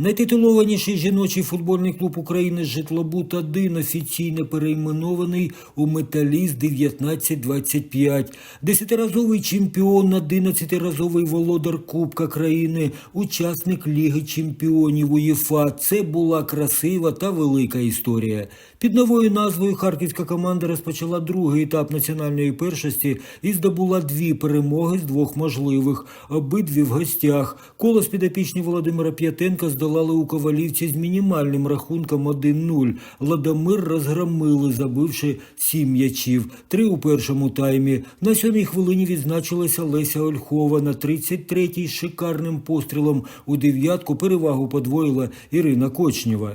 Найтитулованіший жіночий футбольний клуб України Житлобут 1 офіційно перейменований у Металіст 1925. Десятиразовий чемпіон, 11-разовий володар Кубка країни, учасник Ліги чемпіонів УЄФА. Це була красива та велика історія. Під новою назвою харківська команда розпочала другий етап національної першості і здобула дві перемоги з двох можливих. Обидві в гостях. Колос підопічні Володимира П'ятенка здолали у Ковалівці з мінімальним рахунком 1-0. Ладомир розгромили, забивши сім м'ячів. Три у першому таймі. На сьомій хвилині відзначилася Леся Ольхова. На 33-й з шикарним пострілом у дев'ятку перевагу подвоїла Ірина Кочнєва.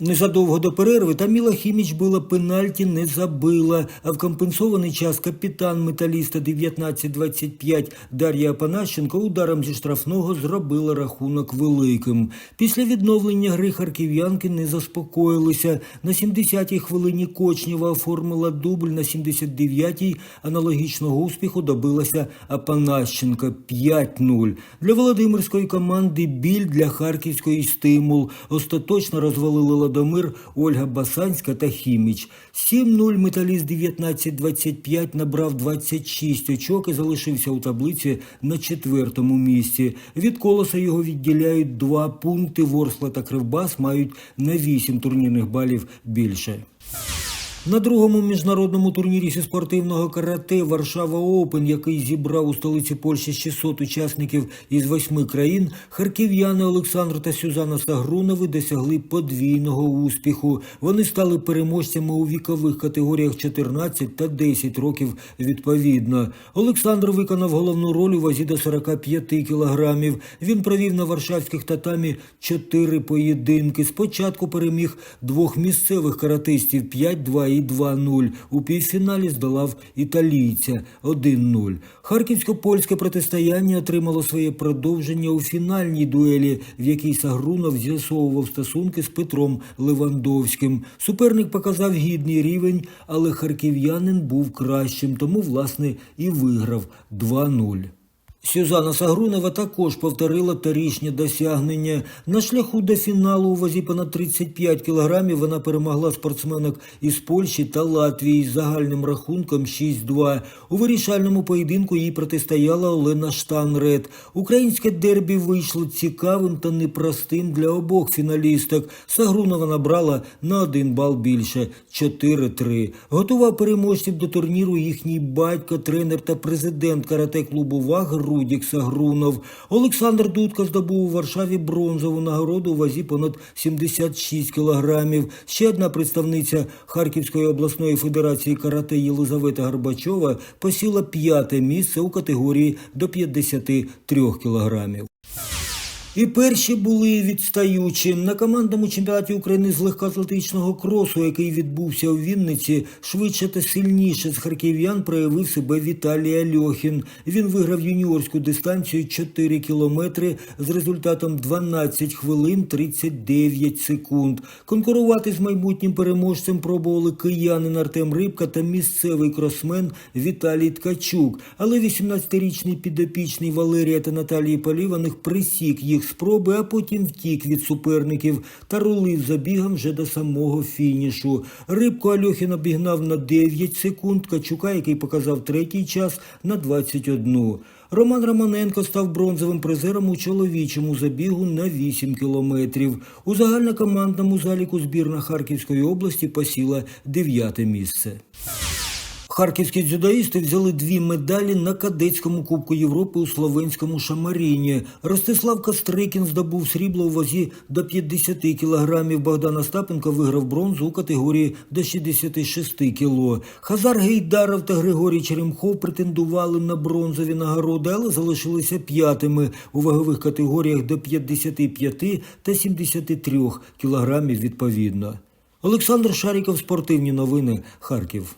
Незадовго до перерви Таміла Хіміч била пенальті, не забила. А в компенсований час капітан металіста 19-25 Дар'я Панащенко ударом зі штрафного зробила рахунок великим. Після відновлення гри харків'янки не заспокоїлися. На 70-й хвилині Кочнєва оформила дубль, на 79-й аналогічного успіху добилася Апанащенка 5-0. Для Володимирської команди біль для Харківської стимул. Остаточно розвалили Ладомир, Ольга Басанська та Хіміч. 7-0 металіст 19-25 набрав 26 очок і залишився у таблиці на четвертому місці. Від колоса його відділяють два пункти. Ворсла та Кривбас мають на 8 турнірних балів більше. На другому міжнародному турнірі зі спортивного карате Варшава Оупен, який зібрав у столиці Польщі 600 учасників із восьми країн, харків'яни Олександр та Сюзанна Сагрунови досягли подвійного успіху. Вони стали переможцями у вікових категоріях 14 та 10 років відповідно. Олександр виконав головну роль у вазі до 45 кілограмів. Він провів на варшавських татамі чотири поєдинки. Спочатку переміг двох місцевих каратистів 5-2 і 2-0. У півфіналі здолав італійця 1-0. Харківсько-польське протистояння отримало своє продовження у фінальній дуелі, в якій Сагрунов з'ясовував стосунки з Петром Левандовським. Суперник показав гідний рівень, але харків'янин був кращим, тому власне і виграв 2-0. Сюзанна Сагрунова також повторила торічнє досягнення. На шляху до фіналу у вазі понад 35 кілограмів вона перемогла спортсменок із Польщі та Латвії з загальним рахунком 6-2. У вирішальному поєдинку їй протистояла Олена Штанред. Українське дербі вийшло цікавим та непростим для обох фіналісток. Сагрунова набрала на один бал більше 4-3. Готував переможців до турніру їхній батько, тренер та президент карате-клубу «Ваг» Рудік Грунов. Олександр Дудка здобув у Варшаві бронзову нагороду у вазі понад 76 кілограмів. Ще одна представниця Харківської обласної федерації карате Єлизавета Горбачова посіла п'яте місце у категорії до 53 кілограмів. І перші були відстаючі. На командному чемпіонаті України з легкоатлетичного кросу, який відбувся у Вінниці, швидше та сильніше з харків'ян проявив себе Віталій Альохін. Він виграв юніорську дистанцію 4 кілометри з результатом 12 хвилин 39 секунд. Конкурувати з майбутнім переможцем пробували киянин Артем Рибка та місцевий кросмен Віталій Ткачук. Але 18-річний підопічний Валерія та Наталії Поліваних присік їх спроби, а потім втік від суперників та рулив забігом вже до самого фінішу. Рибку Альохін обігнав на 9 секунд, Качука, який показав третій час, на 21. Роман Романенко став бронзовим призером у чоловічому забігу на 8 кілометрів. У загальнокомандному заліку збірна Харківської області посіла дев'яте місце. Харківські дзюдоїсти взяли дві медалі на кадетському Кубку Європи у Словенському Шамаріні. Ростислав Кострикін здобув срібло у вазі до 50 кілограмів. Богдан Остапенко виграв бронзу у категорії до 66 кіло. Хазар Гейдаров та Григорій Черемхов претендували на бронзові нагороди, але залишилися п'ятими у вагових категоріях до 55 та 73 кілограмів відповідно. Олександр Шаріков, спортивні новини, Харків.